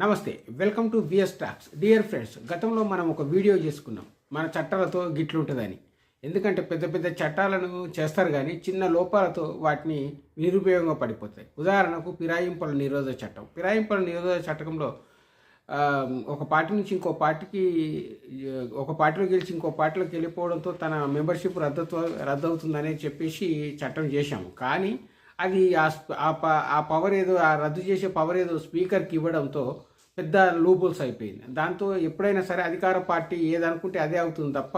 Namaste welcome to VS talks dear friends గతంలో మనం ఒక వీడియో చేసుకున్నాం. మన చట్టాలతో గిట్లుంటుందని. ఎందుకంటే పెద్ద పెద్ద చట్టాలను చేస్తారు కానీ చిన్న లోపాలతో వాటిని నిరుపయోగంగా పడిపోతాయి. ఉదాహరణకు పిరాయింపుల నిరోధ చట్టం. పిరాయింపుల నిరోధ చట్టంలో ఒక పార్టీ నుంచి ఇంకో పార్టీకి ఒక పార్టీలో గెలిచి ఇంకో పార్టీలోకి వెళ్ళిపోవడంతో తన మెంబర్షిప్ రద్దు రద్దవుతుందనే చెప్పేసి చట్టం చేశాము. కానీ అది ఆ స్ప- ఆ పవర్ ఏదో ఆ రద్దు చేసే పవర్ ఏదో స్పీకర్కి ఇవ్వడంతో పెద్ద లూబుల్స్ అయిపోయింది. దాంతో ఎప్పుడైనా సరే అధికార పార్టీ ఏదనుకుంటే అదే అవుతుంది తప్ప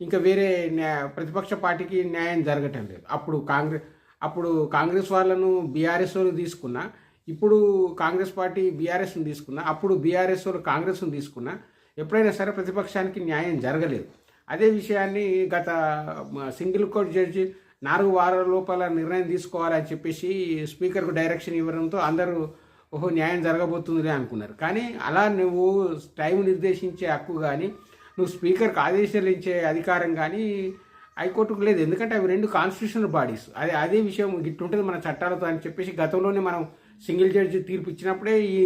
ఇంకా వేరే న్యా- ప్రతిపక్ష పార్టీకి న్యాయం జరగటం లేదు. అప్పుడు కాంగ్రెస్ అప్పుడు కాంగ్రెస్ వాళ్ళను బీఆర్ఎస్ వాళ్ళు తీసుకున్నా ఇప్పుడు కాంగ్రెస్ పార్టీ బీఆర్ఎస్ని తీసుకున్నా అప్పుడు బీఆర్ఎస్ వాళ్ళు కాంగ్రెస్ను తీసుకున్నా ఎప్పుడైనా సరే ప్రతిపక్షానికి న్యాయం జరగలేదు. అదే విషయాన్ని గత సింగిల్ కోర్ట్ జడ్జి నాలుగు వారాల లోపల నిర్ణయం తీసుకోవాలని చెప్పేసి స్పీకర్కు డైరెక్షన్ ఇవ్వడంతో అందరూ ఓహో న్యాయం జరగబోతుందిలే అనుకున్నారు. కానీ అలా నువ్వు టైం నిర్దేశించే హక్కు కానీ నువ్వు స్పీకర్కి ఆదేశాలు ఇచ్చే అధికారం కానీ హైకోర్టుకు లేదు. ఎందుకంటే అవి రెండు కాన్స్టిట్యూషనల్ బాడీస్ అదే అదే విషయం ఇట్టుంటుంది మన చట్టాలతో అని చెప్పేసి గతంలోనే మనం సింగిల్ జడ్జి తీర్పు ఇచ్చినప్పుడే ఈ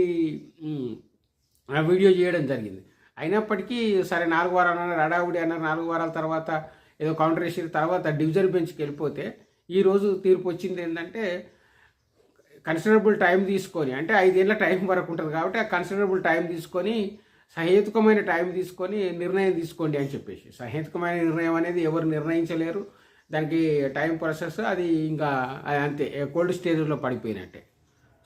ఆ వీడియో చేయడం జరిగింది. అయినప్పటికీ సరే నాలుగు వారాలు అన్నారు అడావుడి అన్నారు. నాలుగు వారాల తర్వాత ఏదో కౌంటర్ వేసిన తర్వాత డివిజన్ బెంచ్కి వెళ్ళిపోతే ఈరోజు తీర్పు వచ్చింది ఏంటంటే కన్సిడరబుల్ టైం తీసుకొని అంటే ఐదేళ్ళ టైం వరకు ఉంటుంది కాబట్టి ఆ కన్సిడరబుల్ టైం తీసుకొని సహేతుకమైన టైం తీసుకొని నిర్ణయం తీసుకోండి అని చెప్పేసి. సహేతుకమైన నిర్ణయం అనేది ఎవరు నిర్ణయించలేరు. దానికి టైం ప్రాసెస్ అది ఇంకా అంతే కోల్డ్ స్టేజ్లో పడిపోయినట్టే.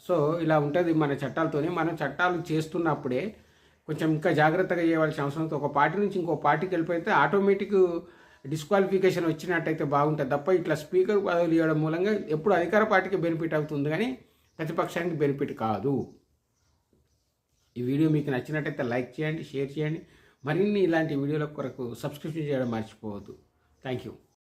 సో ఇలా ఉంటుంది మన చట్టాలతోనే. మనం చట్టాలు చేస్తున్నప్పుడే కొంచెం ఇంకా జాగ్రత్తగా చేయవలసిన అవసరం ఒక పార్టీ నుంచి ఇంకో పార్టీకి వెళ్ళిపోతే ఆటోమేటిక్ డిస్క్వాలిఫికేషన్ వచ్చినట్టయితే బాగుంటుంది తప్ప ఇట్లా స్పీకర్ పదవులు ఇవ్వడం మూలంగా ఎప్పుడు అధికార పార్టీకి బెనిఫిట్ అవుతుంది కానీ ప్రతిపక్షానికి బెనిఫిట్ కాదు. ఈ వీడియో మీకు నచ్చినట్టయితే లైక్ చేయండి షేర్ చేయండి. మరిన్ని ఇలాంటి వీడియోల కొరకు సబ్స్క్రిప్షన్ చేయడం మర్చిపోవద్దు. Thank you.